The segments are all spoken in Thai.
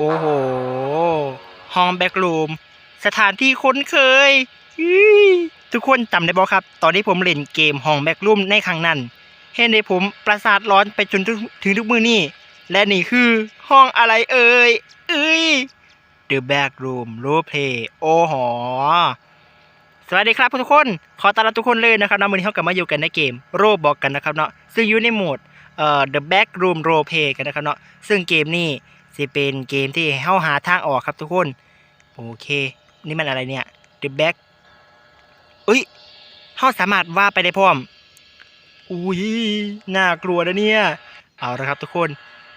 โอ้โห ห้องแบ็กรูม สถานที่คุ้นเคย ทุกคนจำได้บ่ครับ ตอนที่ผมเล่นเกมห้องแบ็กรูมในครั้งนั้น เห็นได้ผมประสาทร้อนไปจนถึงถึงทุกมือนี่ และนี่คือห้องอะไรเอ่ยเอ้ย The Back Room Role Play โอ้โหสวัสดีครับทุกคน ขอต้อนรับทุกคนเลยนะครับนะวันนี้เรากลับมาอยู่กันในเกมโรบอกกันนะครับเนาะซึ่งอยู่ในโหมดเอ่อ The Back Room Role Play กันนะครับเนาะซึ่งเกมนี้ จะเป็นเกมที่ให้าหาทางออกครับทุกคน โอเค นี่มันอะไรเนี่ย The Back เอ้ยเราสามารถว่าไปได้พร้อม อุ้ยน่ากลัวนะเนี่ย เอาละครับทุกคน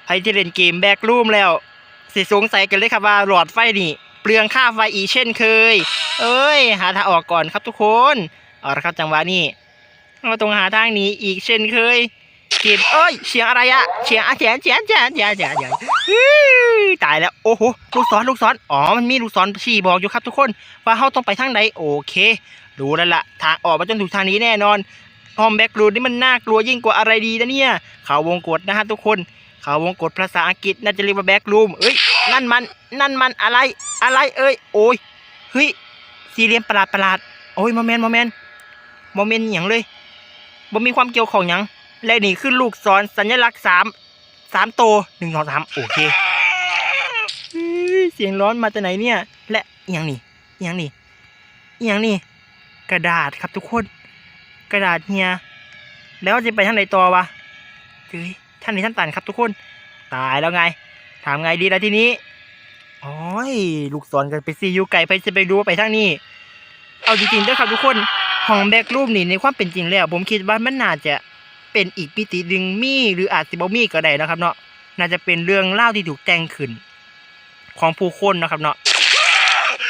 ใครที่เล่นเกมแบกรูมแล้ว สิสงสัยกันเลยครับว่าหลอดไฟนี่เปลืองค่าไฟอีเช่นเคย เอ้ย หาทางออกก่อนครับทุกคน เอาละครับจังหวะนี้เราต้องหาทางนี้อีกเช่นเคยเกมเอ้ยเสียงอะไรอะเสียงอะเสียงเสียงเสียงเสียงเสียง ตายแล้วโอ้โหลูกศรลูกศรอ๋อมันมีลูกศรชี้บอกอยู่ครับทุกคน ว่าเราต้องไปทางไหนโอเครู้แล้วล่ะทางออกมาจนถูกทางนี้แน่นอนห้องแบ็กรูดนี่มันน่ากลัวยิ่งกว่าอะไรดีนะเนี่ย เขาวงกดนะฮะทุกคน เขาวงกดภาษาอังกฤษน่าจะเรียกว่าแบ็กรูมเอ้ยนั่นมัน นั่นมันอะไรอะไรเอ้ยโอ้ยเฮ้ยสี่เหลี่ยมประหลาดประหลาดโอ้ยโมเมนต์โมเมนต์โมเมนต์อย่างเลยบ่มีความเกี่ยวของหยังและนี่คือลูกศรสัญลักษณ์สาม สามตัวหนึ่งสองสามโอเคเสียงร้อนมาจากไหนเนี่ย และอย่างนี่อย่างนี่อย่างนี่กระดาษครับทุกคน กระดาษเฮียแล้วจะไปทางไหนต่อวะเฮ้ยท่านนี้ท่านตันครับทุกคน ตายแล้วไงถามไงดีละทีนี้โอ้ยลูกศรกันไปซีอยู่ไก่ไปจะไปดูไปทางนี้ เอาจริงๆด้วยครับทุกคนห้องแบกรูปนี่ในความเป็นจริงแล้ว ผมคิดว่ามันน่าจะ เป็นอีกมิติหนึ่งมีหรืออาจจะบ่มีก็ได้นะครับเนาะน่าจะเป็นเรื่องเล่าที่ถูกแต่งขึ้น ของผู้คนนะครับเนาะ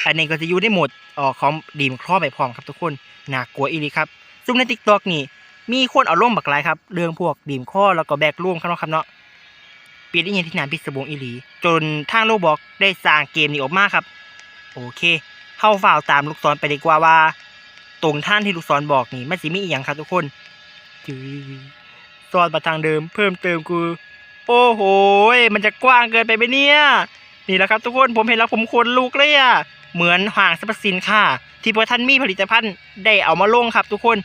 อันนี้ก็จะอยู่ในโหมดออของดีมครอบไปพร้อมครับทุกคนน่ากลัวอีหลีครับซึ่งในทิกตอกนี่มีคนเอาล่มบักหลครับเรื่องพวกดีมข้อแล้วก็แบกร่วมครับเนาะครับเนาะเปลี่ยนได้ยังที่นานพิศวงอีหลี จนทางโลบอกได้สร้างเกมนี้ออกมาครับ โอเคเข้าฝ่าวตามลูกศรไปดีกว่าว่า ตรงท่านที่ลูกศรบอกนี่มันสิมีอีหยังครับทุกคน จือซอนมาทางเดิมเพิ่มเติมคือ โอ้โหมันจะกว้างเกินไปไหมเนี่ย นี่แหละครับทุกคนผมเห็นแล้วผมขนลุกเลยอะเหมือนห้างสรรพสินค้าที่พวกท่านมีผลิตภัณฑ์ได้เอามาลงครับ ทุกคน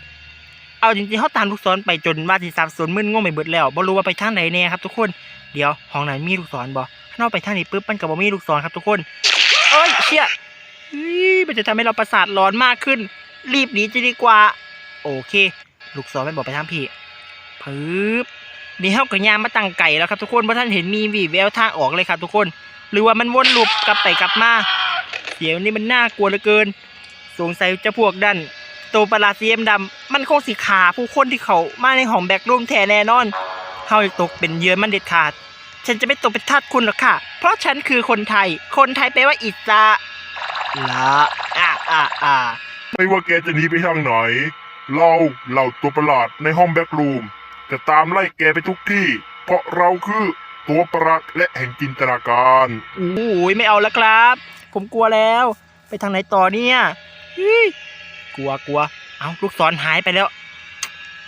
เอาจริงๆเขาตามลูกศรไปจนว่าสิสับสนมึนงงไปเบิดแล้วบ่รู้ว่าไปทางไหนแน่ครับ ทุกคนเดี๋ยวห้องไหนมีลูกศรบ่ถ้าเราไปทางนี้ปุ๊บมันก็บ่มีลูกศรครับ ทุกคนเอ้ยเชี่ยมันจะทำให้เราประสาทร้อนมากขึ้น รีบหนีจะดีกว่า โอเค ลูกศรไม่บอกไปทางพี่ปึ๊บนี่เฮาก็ย่างมาตั้งไก่แล้วครับทุกคนเพราะท่านเห็นมีวีแววทางออกเลยครับทุกคน หรือว่ามันวนลูปกลับไปกลับมาเสียงนี้มันน่ากลัวเหลือเกิน สงสัยเจะพวกดันตัวประหลาดสีดำๆมันคงสิขาผู้คนที่เขามาในห้องแบกรูมแท้แน่นอนเฮาจะตกเป็นเหยื่อมันเด็ดขาด ฉันจะไม่ตกเป็นทาสคุณหรอกค่ะ เพราะฉันคือคนไทย คนไทยแปลว่าอิสระละอ่าอ่าอ่าไม่ว่าแกจะหนีไปทางไหน เราเหล่าตัวประหลาดในห้องแบ็กรูม จะตามไล่แกไปทุกที่ เพราะเราคือตัวประหลาดและแห่งจินตนาการโอ้ยไม่เอาแล้วครับ ผมกลัวแล้ว ไปทางไหนต่อเนี่ยกลัวกลัวเอาลูกศรหายไปแล้ว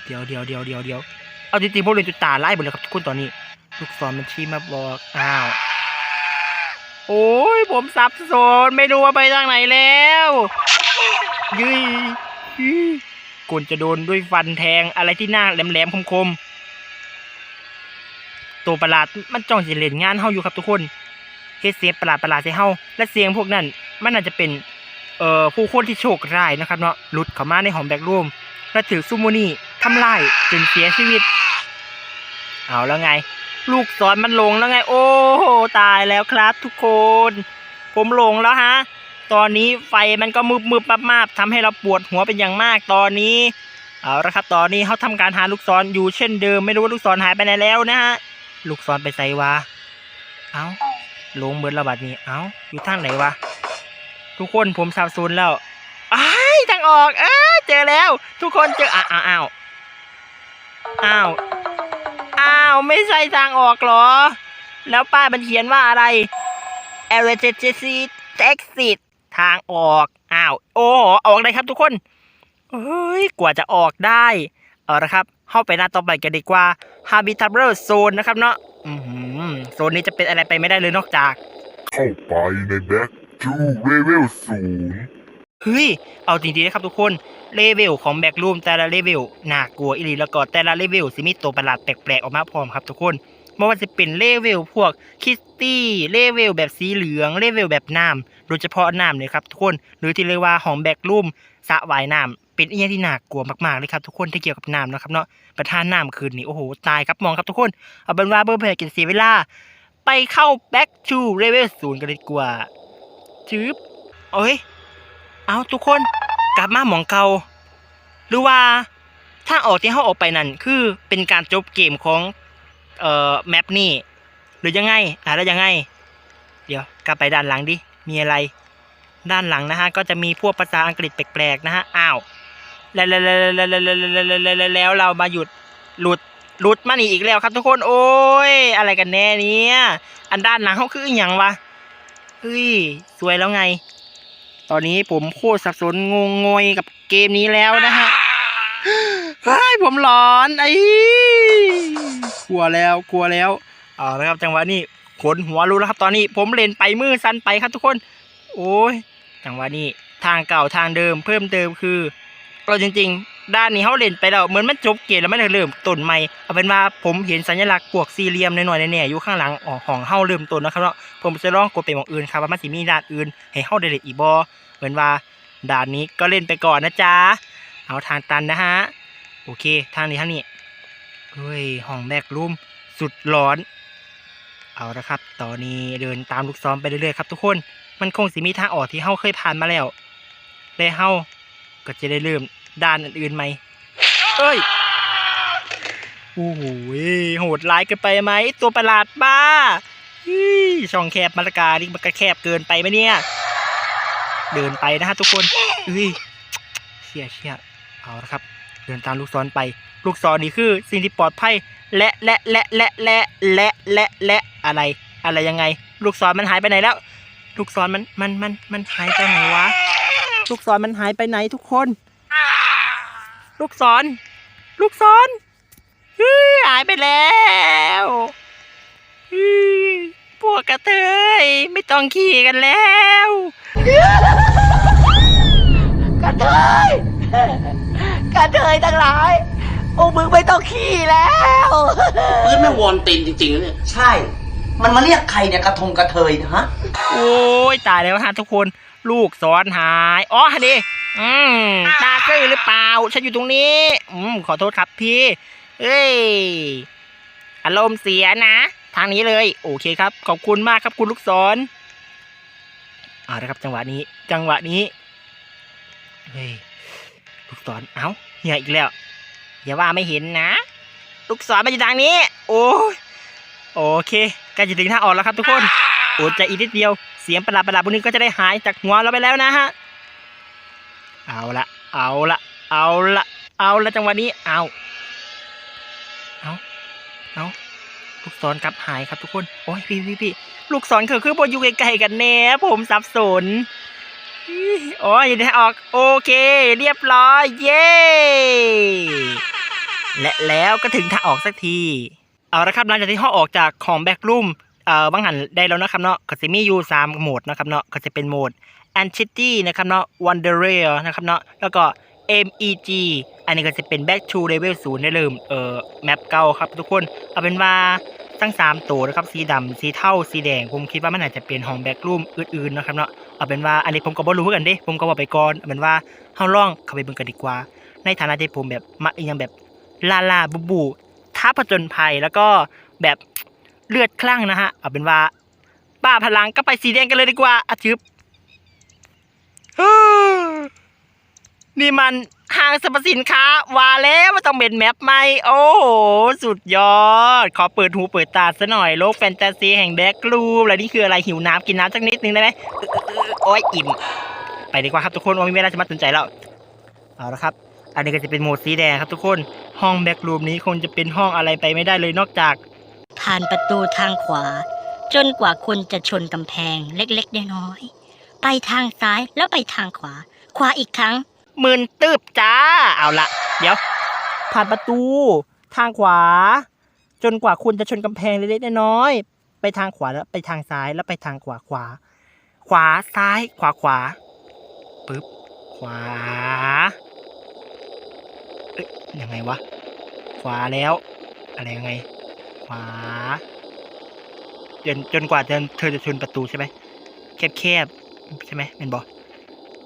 เดี๋ยวเดี๋ยวเดี๋ยวเดี๋ยวเดี๋ยวเอาจริงๆพวกเรียนจุดตาไล่หมดเลยครับทุกคนตอนนี้ ลูกศรมันชี้มาบอกอ้าวโอ้ยผมสับสนไม่รู้ว่าไปทางไหนแล้วยืยยืย กนจะโดนด้วยฟันแทงอะไรที่หน้าแหลมๆคมๆตัวประหลาดมันจ้องจะเล่นงานเฮาอยู่ครับทุกคนเฮ็ดเสียงประหลาดประหลาดใส่เฮาและเสียงพวกนั้น มันน่าจะเป็นเอ่อผู้คนที่โชคร้ายนะครับเนาะหลุดเข้ามาในห้องแบกรูมและถือซูโมนี่ทำลายจนเสียชีวิต เอาแล้วไง ลูกศรมันลงแล้วไง โอ้โหตายแล้วครับทุกคน ผมลงแล้วฮะ ตอนนี้ไฟมันก็มืบมืบมาบมาบทำให้เราปวดหัวเป็นอย่างมากตอนนี้เอาละครับตอนนี้เขาทำการหาลูกศรออยู่เช่นเดิมไม่รู้ว่าลูกศรหายไปไหนแล้วนะฮะลูกศรไปใส่วะเอาลงเบิดระบาดนี้เอาอยู่ทางไหนวะทุกคนผมสับสนแล้วไอ้ทางออกเอ้ยเจอแล้ว ทุกคนเจออ้าวอ้าวอ้าวอ้าวไม่ใช่ทางออกเหรอ แล้วป้ายมันเขียนว่าอะไร e l e c t r i c i t exit ทางออก อ้าว โอ้ ออกได้ครับทุกคนเฮ้ย กว่าจะออกได้ เอาละครับ เข้าไปหน้าต่อไปกันดีกว่า Habitable Zone นะครับเนาะอือหือโซนนี้จะเป็นอะไรไปไม่ได้เลยนอกจาก เข้าไปในแบ็กจูเลเวลศูนย์เฮ้ย เอาจริงๆนะครับทุกคน เลเวลของแบ็กรูมแต่ละเลเวลน่ากลัวอีหลีแล้วก็แต่ละเลเวลสิมีตัวประหลาดแปลกๆออกมาพร้อมครับทุกคนไม่ว่าจะเป็นเลเวลพวกคิสตี้ เลเวลแบบสีเหลือง เลเวลแบบน้ำ โดยเฉพาะน้ำเลยครับทุกคนหรือที่เรียกว่าของแบ็กรูมสระว่ายน้ำเป็นอีกอย่างที่น่ากลัวมากๆเลยครับทุกคนที่เกี่ยวกับน้ำนะครับเนาะประทานน้ำคืนนี้โอ้โหตายครับมองครับทุกคนเอาเป็นว่าเบอร์เพลกินเสียเวลาไปเข้า back to level ศูนย์กันเลยดีกว่าจืบเอ้ยเอาทุกคนกลับมาหมองเกาหรือว่าถ้าออกที่เขาออกไปนั่นคือเป็นการจบเกมของเอ่อแมปนี่หรือยังไงอะแล้วยังไง เดี๋ยวกลับไปด้านหลังดิ มีอะไร ด้านหลังนะฮะก็จะมีพวกภาษาอังกฤษแปลกๆนะฮะอ้าวแล้วแล้วแล้วแล้วแล้วแล้วเรามาหยุดหลุดหลุดมานี่อีกแล้วครับทุกคนโอ้ยอะไรกันแน่เนี่ยอันด้านหลังเขาคืออย่างวะเฮ้ยสวยแล้วไง ตอนนี้ผมโคตรสับสนงงงยกับเกมนี้แล้วนะฮะเฮ้ยผมหลอนไอ้กลัวแล้วกลัวแล้วเอาละครับจังหวะนี้ ขนหัวรู้แล้วครับ ตอนนี้ผมเล่นไปมือสั้นไปครับทุกคน โอ้ยจังหวะนี้ทางเก่าทางเดิมเพิ่มเติมคือเราจริง ๆ ด้านนี้เขาเล่นไปแล้วเหมือนมันจบเกมแล้วไม่ได้เริ่มต้นใหม่เอาเป็นว่าผมเห็นสัญลักษณ์พวกสี่เหลี่ยมหน่อยๆแน่ๆอยู่ข้างหลังออของเฮาเริ่มต้นนะครับเนาะผมจะลองกดไปมองอื่นครับว่ามันสิมีด้านอื่น ให้เฮาได้เล่นอีกบ่เหมือนว่าด่านนี้ก็เล่นไปก่อนนะจ๊ะเอาทางตันนะฮะโอเคทางนี้ทางนี้เฮ้ยห้องแบกรูมสุดร้อน เอาละครับ ตอนนี้เดินตามลูกซ้อมไปเรื่อยๆครับทุกคน มันคงสิมีทางออกที่เฮาเคยผ่านมาแล้วและเฮาก็จะได้เริ่มด้านอื่นๆใหมเอ้ย โอ้โหโหดร้ายเกินไปไหม ตัวประหลาดบ้าช่องแคบมาตรการนี่มันก็แคบเกินไปไหมเนี่ย เดินไปนะฮะทุกคนเอ้ยเชี่ยเชี่ยเอาละครับ เดินตามลูกศรไป ลูกศรนี่คือสิ่งที่ปลอดภัย และและและและและและและและอะไร อะไรยังไง ลูกศรมันหายไปไหนแล้ว ลูกศรมันมันมันมันหายไปไหนวะ ลูกศรมันหายไปไหนทุกคน ลูกศร ลูกศรฮึหายไปแล้วฮึพวกกระเทยไม่ต้องขี่กันแล้วกระเทยกระเทยทั้งหลาย พวกมึงไม่ต้องขี้แล้วพื้นไม่วอนตีนจริงๆนะเนี่ย ใช่ มันมาเรียกใครเนี่ยกระทงกระเทยนะฮะ โอ้ยตายแล้วฮะทุกคน ลูกศรหาย อ๋อฮะดิอืมตาซื่อหรือเปล่า ฉันอยู่ตรงนี้ อืมขอโทษครับพี่ เอ้ย อารมณ์เสียนะ ทางนี้เลย โอเคครับ ขอบคุณมากครับคุณลูกศรเอาละครับจังหวะนี้ จังหวะนี้ เฮ้ย ลูกศร เอ้าเฮียอีกแล้ว อย่าว่าไม่เห็นนะ ลูกศรมาอยู่ทางนี้ โอ้โอเคใกล้จะถึงท่าออกแล้วครับทุกคนอดใจอีกนิดเดียว เสียงประหลาดประหลาดพวกนี้ก็จะได้หายจากหัวเราไปแล้วนะฮะ เอาละ เอาละ เอาละ เอาละจังหวะนี้ เอา เอาเอาลูกศรกลับหายครับทุกคน โอ้ยพี่พี่พี่ลูกศรคือคือบนอยู่ไกลๆกันแน่ผมสับสนอี้โอ้ยอยู่ในทางออก โอเค เรียบร้อย เย้ และแล้วก็ถึงทางออกสักที เอาละครับหลังจากที่เขาออกจากของแบ็กรูมเอ่อบางหันได้แล้วนะครับเนาะก็จะมีอยู่3โหมดนะครับเนาะก็จะเป็นโหมด Entity นะครับเนาะ Wanderer นะครับเนาะแล้วก็ MEG อันนี้ก็จะเป็น Back to Level 0ได้เริ่มเอ่อแมปเก่าครับทุกคนเอาเป็นว่าทั้ง3ตัวนะครับสีดำสีเทาสีแดง ผมคิดว่ามันอาจจะเป็นห้องแบ็กรูมอื่นๆนะครับเนาะเอาเป็นว่าอันนี้ผมก็บ่รู้คือกันเด้ผมก็บอกไปก่อนเอาเป็นว่าเฮาลองเข้าไปเบิ่งกันดีกว่า ในฐานะที่ผมแบบมักอีหยังแบบ ลาลาบูบูท้าผจญภัยแล้วก็แบบเลือดคลั่งนะฮะเอาเป็นว่าบ้าพลังก็ไปสีแดงกันเลยดีกว่าอาชึบฮู้นี่มันห้างสรรพสินค้าว่าแล้วมันต้องเป็นแมปใหมโอ้โห สุดยอด ขอเปิดหูเปิดตาซะหน่อยโลกแฟนตาซีแห่งแบ็กลูมแล้วนี่คืออะไรหิวน้ำกินน้ำสักนิดนึงได้ไหมออเออเออโอ้ยอิ่ม ไปดีกว่าครับทุกคนว่ามีเวลาจะมาสนใจแล้ว เอาละครับ อันนี้ก็จะเป็นโหมดสีแดงครับทุกคน ห้องแบ็กรูมนี้คงจะเป็นห้องอะไรไปไม่ได้เลยนอกจาก ผ่านประตูทางขวา จนกว่าคุณจะชนกำแพงเล็กๆน้อยๆไปทางซ้ายแล้วไปทางขวา ขวาอีกครั้งหมื่นตืบจ้า เอาละเดี๋ยว ผ่านประตู ทางขวา จนกว่าคุณจะชนกำแพงเล็กๆน้อยๆไปทางขวาแล้วไปทางซ้ายแล้วไปทางขวาขวา ขวาซ้ายขวาขวาปึ๊บขวาเอ้ ยังไงวะ ขวาแล้ว อะไรยังไง ขวา จนจนกว่าเธอเธอจะชนประตูใช่ไหมแคบแคบใช่ไหมเป็นบอ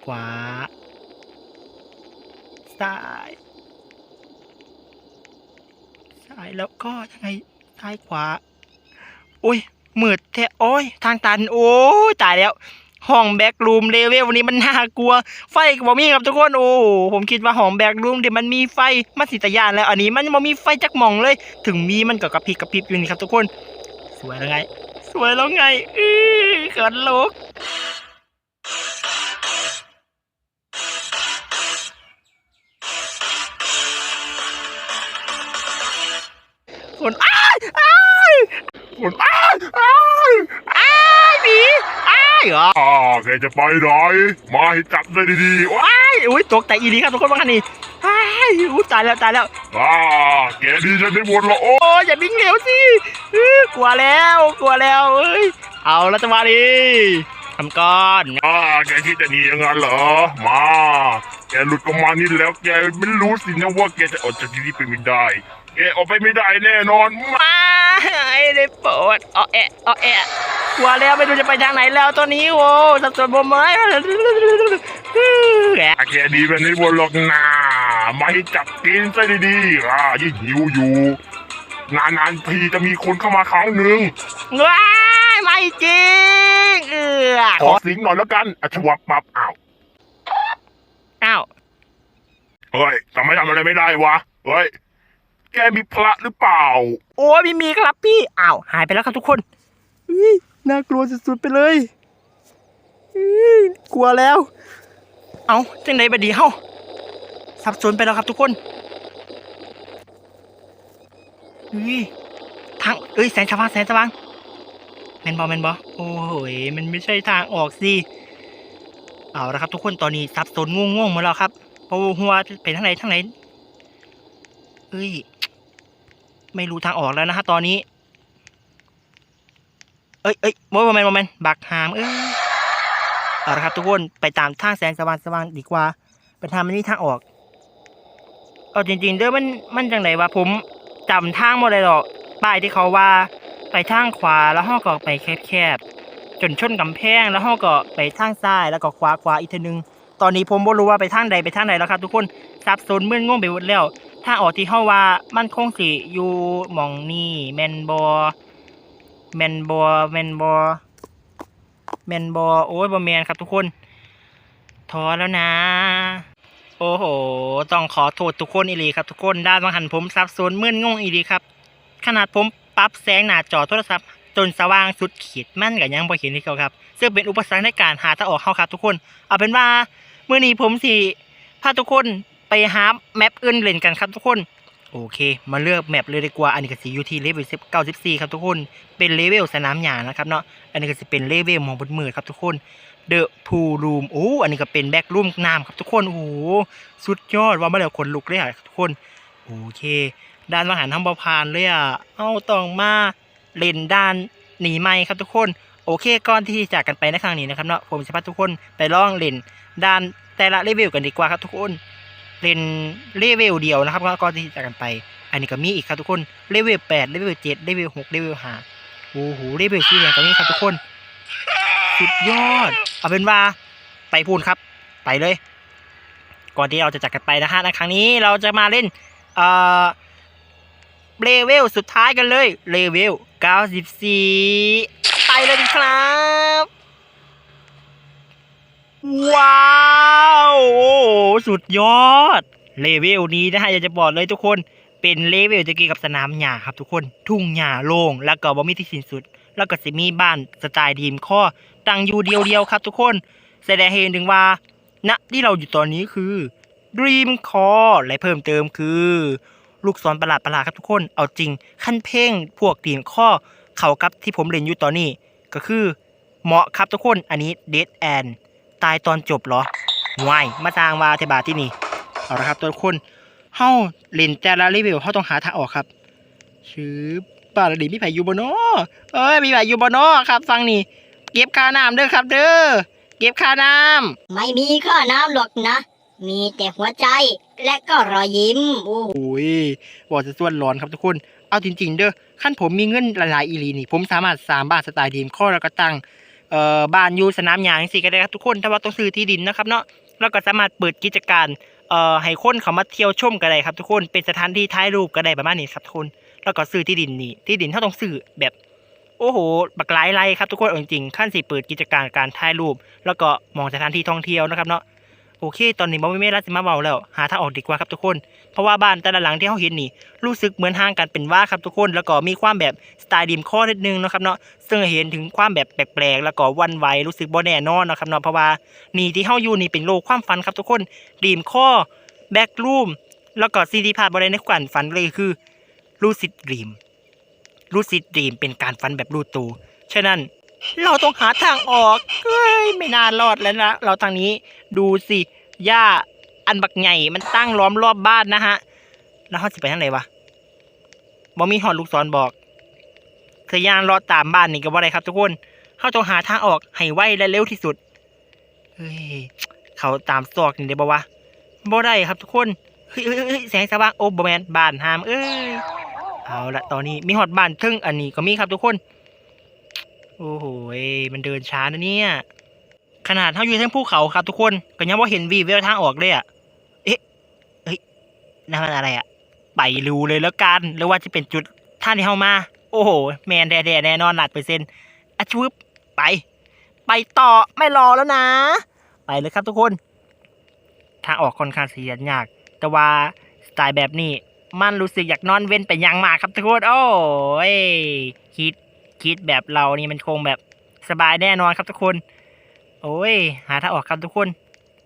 ขวา ซ้าย ซ้ายแล้วก็ยังไง ซ้ายขวาโอ้ยมืดแท้โอ้ย ทางตัน โอ้ย ตายแล้ว ห้องแบ็กรูมเลเวลวันนี้มันน่ากลัว ไฟก็บ่มีครับทุกคนโอ้ผมคิดว่าห้องแบ็กรูมเดี๋ยวมันมีไฟมันสิตยานแล้ว อันนี้มันบ่มีไฟจักหมองเลย ถึงมีมันก็กระพริบกระพริบอยู่นี่ครับทุกคน สวยแล้วไง สวยแล้วไงอื้อเกิดลุกคนอ้ายอ้ายคนอ้ายอ้ายอ้ายหมีอ้าย เหรออ่าแกจะไปไหนมาให้จับได้ดีๆว้าอ้ายอุ้ยตกแต่อีดีครับทุกคนว่าคันนี้อ้ายอุ้ยตายแล้วตายแล้วอ่าแกดีฉันได้หมดละโอ้โอ้ยอย่าบิงเร็วสิอื้อกลัวแล้วกลัวแล้วเอ้ยเอาละจังหวะนี้ทำก้อนอ่าแกคิดจะหนีอย่างนั้นเหรอมาแกหลุดออกมานี่แล้วแกไม่รู้สินะว่าแกจะออกจากที่นี่ไปไม่ได้แกออกไปไม่ได้แน่นอนมา ไม่ ได้โปรดอ้อแอะอ้อแอะกลัวแล้วไม่รู้จะไปทางไหนแล้วตอนนี้โว้สับสนบมไหมแอะแกดีแบบนี้บนหรอกนามาให้จับกินซะดีๆอ่ายิ่งหิวอยู่ นานๆทีจะมีคนเข้ามาครั้งหนึ่งว้ายไม่จริงเออขอสิงหน่อยแล้วกันอัชวับปับอ้าวอ้าวเฮ้ยทำไมทำอะไรไม่ได้วะเฮ้ย แกมีพระหรือเปล่า โอ้ยไม่มีครับพี่อ้าวหายไปแล้วครับทุกคนอุ๊ยน่ากลัวสุดๆไปเลยอุ๊ยกลัวแล้ว เอาจังไดบดีเฮ้าสับสนไปแล้วครับทุกคนอุ้ยทางเอ้ยแสงสว่างแสงสว่างแมนบอแมนบอโอ้ยมันไม่ใช่ทางออกสิเอาละครับ ทุกคนตอนนี้สับสนง่วงๆหมดแล้วครับเพราะว่าหัวไปทางไหนทางไหนเอ้ย ไม่รู้ทางออกแล้วนะฮะตอนนี้ เอ้ยเอ้ยโมเมนต์โมเมนต์บักหามเอ้ยเอาละครับ ทุกคนไปตามทางแสงสว่างสว่างดีกว่า ไปทางมันนี่ทางออก เอาจริงๆเด้อมันมันจังไหนวะผมจำทางหมดเลยหรอกป้ายที่เขาว่า ไปทางขวาแล้วห้องก็ไปแคบๆจนชนกำแพงแล้วห้องก็ไปทางซ้ายแล้วก็ขวาขวาอีกทีนึง ตอนนี้ผมบ่รู้ว่าไปทางใดไปทางใดแล้วครับ ทุกคนสับสนมึนงงไปหมดแล้ว ถ้าออกที่เฮาว่ามันคงสิอยู่หมองนี่แมนบอแมนบอแมนบอแมนบอโอ้ยบอแมนครับทุกคนท้อแล้วนะ โอ้โห ต้องขอโทษทุกคนอีหลีครับทุกคนด้านบางหันผมสับสนมึนงงอีหลีครับ ขนาดผมปรับแสงหน้าจอโทรศัพท์จนสว่างสุดขีดมั่นก็ยังบ่เห็นที่เขาครับซึ่งเป็นอุปสรรคในการหาทางออกเข้าครับทุกคน เอาเป็นว่าเมื่อนี้ผมสิพาทุกคน ไปหาแมปอื่นเล่นกันครับทุกคน โอเค มาเลือกแมปเลยดีกว่า อันนี้ก็สิอยู่ที่เลเวล94ครับทุกคน เป็นเลเวลสนามหญ้านะครับเนาะ อันนี้ก็จะเป็นเลเวลมองบนมือครับทุกคน เดอะพูรูมโอ้อันนี้ก็เป็นแบ็กรูมน้ำครับทุกคน โอ้โห สุดยอดว่ามาแล้วขนลุกเลยอะทุกคน โอเค ด้านมหารทำบพานเลยอะ เอาต้องมาเล่นด้านหนีไม่ครับทุกคนโอเคก่อนที่จะจากกันไปในครั้งนี้นะครับเนาะผมจะพาทุกคนไปลองเล่นด้านแต่ละเลเวลกันดีกว่าครับทุกคน เล่นเลเวลเดียวนะครับก่อนที่จะจากกันไป อันนี้ก็มีอีกครับทุกคนเลเวลแปดเลเวลเจ็ดเลเวลหกเลเวลห้าโอ้โหเลเวลสี่อย่างก็มีครับทุกคนสุดยอด เอาเป็นว่าไปพูนครับ ไปเลย ก่อนที่เราจะจากกันไปนะฮะในครั้งนี้เราจะมาเล่นเอ่อเลเวลสุดท้ายกันเลยเลเวล94 ไปเลยดีครับ ว้าวโอ้สุดยอด เลเวลนี้นะฮะอยากจะบอกเลยทุกคนเป็นเลเวลจะเกี่ยวกับสนามหญ้าครับทุกคนทุ่งหญ้าโล่งแล้วก็บ่มีที่สิ้นสุด แล้วก็สิมีบ้านสไตล์ดีมข้อตั้งอยู่เดียวๆครับทุกคน แสดงให้เห็นถึงว่าณที่เราอยู่ตอนนี้คือ Dream Core และเพิ่มเติมคือ ลูกศรประหลาดประหลาดครับทุกคน เอาจริงขั้นเพ่งพวก Dream Core เข้ากับที่ผมเล่นอยู่ตอนนี้ ก็คือเหมาะครับทุกคนอันนี้ Dead End ตายตอนจบเหรอวายมาสร้างวาเทบาที่นี่เอาละครับทุกคนเฮาเล่นแต่ละรีวิวเฮาต้องหาทางออกครับชืบบ้านหลังนี้มีไผอยู่บ่เนาะเอ้ยมีไผอยู่บ่เนาะครับ ฟังนี่เก็บค่าน้ำเด้อครับ เด้อเก็บค่าน้ำไม่มีข้าน้ำหรอกนะ มีแต่หัวใจและก็รอยยิ้มโอ้โอ้ยบอกจะส่วนร้อนครับทุกคนเอาจริง ๆ เด้อขั้นผมมีเงินหลายๆอีหลีนี่ ผมสามารถสร้ามบ้านสไตล์ดีมข้อแล้วก็ตั้ง เอ่อบ้านอยู่สนามหญ้าจังซี่ก็ได้ครับทุกคนถ้าว่าต้องซื้อที่ดินนะครับเนาะแล้วก็สามารถเปิดกิจการเอ่อให้คนเขามาเที่ยวชมก็ได้ครับทุกคนเป็นสถานที่ถ่ายรูปก็ได้ประมาณนี้ครับทุกคนแล้วก็ซื้อที่ดินนี่ที่ดินเขาต้องซื้อแบบโอ้โหบักหลายไรครับทุกคนเอาจริงๆขั้นสิเปิดกิจการการถ่ายรูป แล้วก็มองสถานที่ท่องเที่ยวนะครับเนาะ โอเค ตอนนี้บ่มีเวลาสิมาเว้าแล้ว หาทางออกดีกว่าครับทุกคน เพราะว่าบ้านแต่ละหลังที่เขาเห็นนี่ รู้สึกเหมือนห่างกันเป็นว่าครับทุกคน แล้วก็มีความแบบสไตล์ดิมข้อนิดนึงนะครับเนาะ ซึ่งเห็นถึงความแบบแปลกๆ แล้วก็วันไหวรู้สึกบ่แน่นอนเนาะครับเนาะ เพราะว่านี่ที่เฮาอยู่นี่เป็นโลกความฝันครับทุกคนดีมข้อแบ็กรูม แล้วก็ซีดีพาดบ่ได้ในความฝันเลยคือลูซิดดีมลูซิดดีมเป็นการฝันแบบรู้ตัวฉะนั้น เราต้องหาทางออกเฮ้ยไม่น่ารอดแล้วนะเราทางนี้ดูสิหญ้าอันบักใหญ่มันตั้งล้อมรอบบ้านนะฮะ แล้วเขาจะไปทางไหนวะบ่มีหอดลูกศรบอกเคยย่างรอดตามบ้านนี่ก็บ่ได้ครับทุกคนเขาต้องหาทางออกให้ไวและเร็วที่สุดเฮ้ยเขาตามซอกนี่ได้บ่วะบ่ได้ครับทุกคนเฮ้ยเฮ้ยเฮ้ยแสงสว่างโอ้บ่แมนบ้านหาม เอ้ยเอาละตอนนี้มีหอดบ้านทึ่งอันนี้ก็มีครับทุกคน โอ้โหมันเดินช้านะเนี่ย ขนาดเขาอยู่ทั้งภูเขาครับทุกคนก็ยังว่าเห็นวีเวลทางออกเลยอะ เอ๊ะเฮ้ยนั่นมันอะไรอะ ไปรูเลยแล้วกันหรือว่าจะเป็นจุดท่านที่เข้ามา โอ้โห แมนแด่แน่นอนหลัดเปอร์เซ็นต์อะชวึบไป ไปต่อไม่รอแล้วนะ ไปเลยครับทุกคน ทางออกค่อนข้างเสียยาก แต่ว่าสไตล์แบบนี้ มันรู้สึกอยากนอนเว้นไปยังมากครับทุกคน โอ้ยคิด คิดแบบเรานี่มันคงแบบสบายแน่นอนครับทุกคน โอ้ย หาทางออกครับทุกคน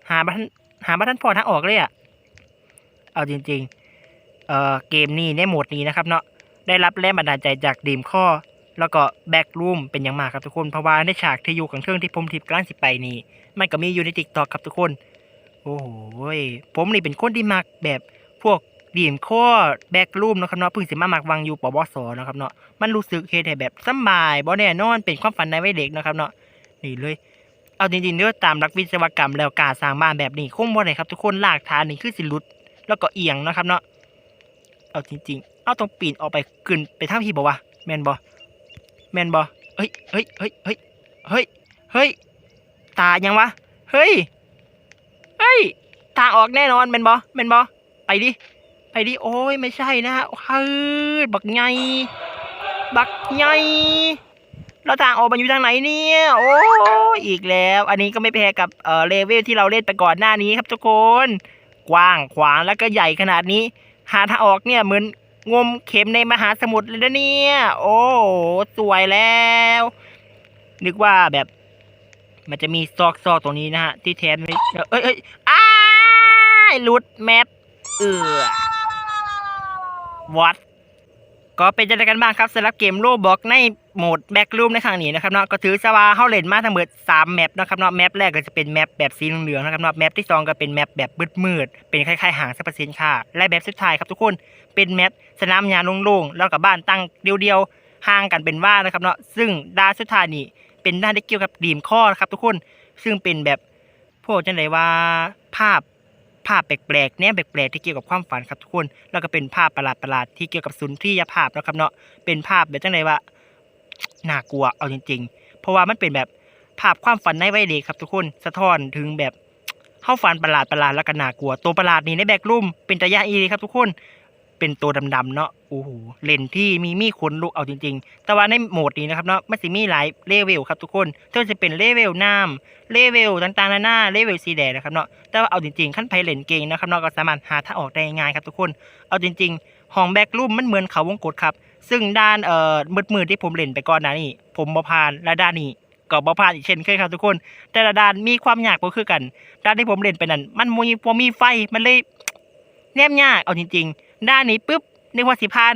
หาบัทันหาบัทันพอทางออกเลยอะเอาจริง ๆ เอ่อเกมนี้ในโหมดนี้นะครับเนาะได้รับแรงบันดาลใจจากดีมข้อ แล้วก็แบ็กรูมเป็นอย่างมากครับทุกคน เพราะว่าในฉากที่อยู่ของเครื่องที่ผมทิปกลางสิไปนี่มันก็มีอยู่ในติ๊กต็อกครับทุกคน โอ้โหผมนี่เป็นคนที่มักแบบพวก ดีมข้อแบกรูมนะครับเนาะพิ่งสิมามักวังอยู่ปบสเนะครับเนาะมันรู้สึกเฮ็ดให้แบบสบายบ่แน่นอนเป็นความฝันในวัยเด็กนะครับเนาะนี่เลย เอาจริงๆเด้อตามหลักวิศวกรรมแล้วการสร้างบ้านแบบนี้คงบ่ได้ครับ ทุกคนรากฐานนี่คือสิลุด แล้วก็เอียงนะครับเนาะเอาจริง ๆ เอาต้องปีนออกไปขึ้นไปทางพี่บ่วะแมนบ่แมนบ่เฮ้ยเฮ้ยเฮ้ยเฮ้ยเฮ้ยเฮ้ยตายังวะเฮ้ยเฮ้ยทางออกแน่นอนแมนบ่แมนบ่ไปดิ ไปดิโอ้ยไม่ใช่นะฮะเฮ้ยบักไง บักไงแล้วทางออกมันอยู่ทางไหนเนี่ย โอ้อีกแล้ว อันนี้ก็ไม่แพ้กับเออเลเวลที่เราเล่นไปก่อนหน้านี้ครับทุกคน กว้างขวางแล้วก็ใหญ่ขนาดนี้ หาทางออกเนี่ยเหมือนงมเข็มในมหาสมุทรเลยนะเนี่ย โอ้สวยแล้ว นึกว่าแบบ มันจะมีซอกซอกตรงนี้นะฮะที่แทนไม่เอ้ยเอ้ยอ้าหลุดแมปเออ วัดก็เป็นจังไดกันบ้างครับสำหรับเกมโลบอกในโหมดแบ็กรูมในครั้งนี้นะครับเนาะก็ถือซะว่าเฮาเล่นมาทั้งหมด3แมปนะครับเนาะแมปแรกก็จะเป็นแมปแบบสีเหลืองๆนะครับเนาะแมปที่สองก็เป็นแมปแบบมืดๆเป็นคล้ายๆหางสรรพสินค้าและแบบสุดท้ายครับทุกคนเป็นแมปสนามหญ้าโล่งๆแล้วก็บ้านตั้งเดียวๆห่างกันเป็นว่านะครับเนาะซึ่งด้านสุดท้ายนี่เป็นด้านที่เกี่ยวกับดีมข้อนะครับทุกคนซึ่งเป็นแบบพวกจังไดว่าภาพ ภาพแปลกๆแนวแปลกๆที่เกี่ยวกับความฝันครับทุกคน แล้วก็เป็นภาพประหลาดๆที่เกี่ยวกับสุนทรียภาพนะครับเนาะเป็นภาพแบบจังไรว่าน่ากลัวเอาจริง ๆ เพราะว่ามันเป็นแบบภาพความฝันในวัยเด็กครับทุกคนสะท้อนถึงแบบเข้าฝันประหลาดประหลาดๆแล้วก็น่ากลัวตัวประหลาดนี่ในแบกลุ่มเป็นตะยะอีครับทุกคน เป็นตัวดำๆเนาะโอ้โหเลนที่มีมีขนลุกเอาจริงๆ แต่ว่าในโหมดนี้นะครับเนาะมันสิมีหลายเลเวลครับทุกคนเท่าจะเป็นเลเวลน้ำเลเวลต่างๆนานาเลเวลสีแดงนะครับเนาะแต่ว่าเอาจริงๆขั้นไพเลนเก่งนะครับเนาะก็สามารถหาทางออกได้ง่ายครับทุกคน เอาจริงๆห้องแบ็กรูมมันเหมือนเขาวงกตครับ ซึ่งด้านเอ่อมืดๆที่ผมเล่นไปก่อนหน้านี้ ผมบ่ผ่านและด้านนี้ก็บ่ผ่านอีกเช่นเคยครับทุกคน แต่ละด้านมีความยากบ่คือกัน ด้านที่ผมเล่นไปนั้น มันมีบ่มีไฟมันเลยแนมยากเอาจริง ๆ ด้านนี้ปุ๊บนึกว่าสิผ่าน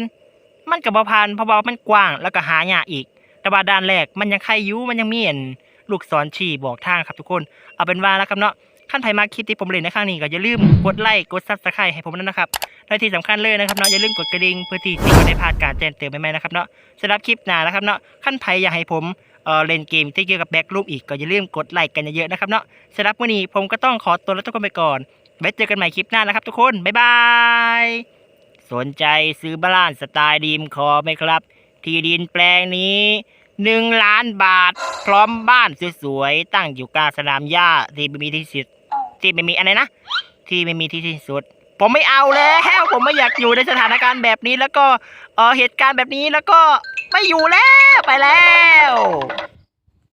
มันก็บ่ผ่านเพราะว่ามันกว้างแล้วก็หายากอีก แต่ว่าด้านแรกมันยังใครยู่มันยังมีอันลูกศรชี้บอกทางครับทุกคน เอาเป็นว่าแล้วครับเนาะขั้นไผมาคลิปที่ผมเล่นในครั้งนี้ก็อย่าลืมกดไลค์กดซับสไครต์ให้ผมด้วยนะครับและที่สำคัญเลยนะครับเนาะอย่าลืมกดกระดิ่งเพื่อที่จะไม่ได้พลาดการแจ้งเตือนใหม่ๆนะครับเนาะสำหรับคลิปหน้านะครับเนาะขั้นไผอยากให้ผมเออเล่นเกมที่เกี่ยวกับแบ็กรูปอีกก็อย่าลืมกดไลค์กันเยอะๆนะครับเนาะสำหรับวันนี้ผมก็ต้องขอตัวลาทุกคนไปก่อนไว้เจอกันใหม่คลิปหน้านะครับทุกคนบ๊ายบาย สนใจซื้อบ้านสไตล์ดีมคอไหมครับ ที่ดินแปลงนี้หนึ่งล้านบาท พร้อมบ้านสวยๆตั้งอยู่กลางสนามหญ้าที่ไม่มีที่สุดที่ไม่มีอะไรนะ ที่ไม่มีที่สิ้นสุด ผมไม่เอาแล้วผมไม่อยากอยู่ในสถานการณ์แบบนี้แล้วก็เออเหตุการณ์แบบนี้แล้วก็ไม่อยู่แล้วไปแล้ว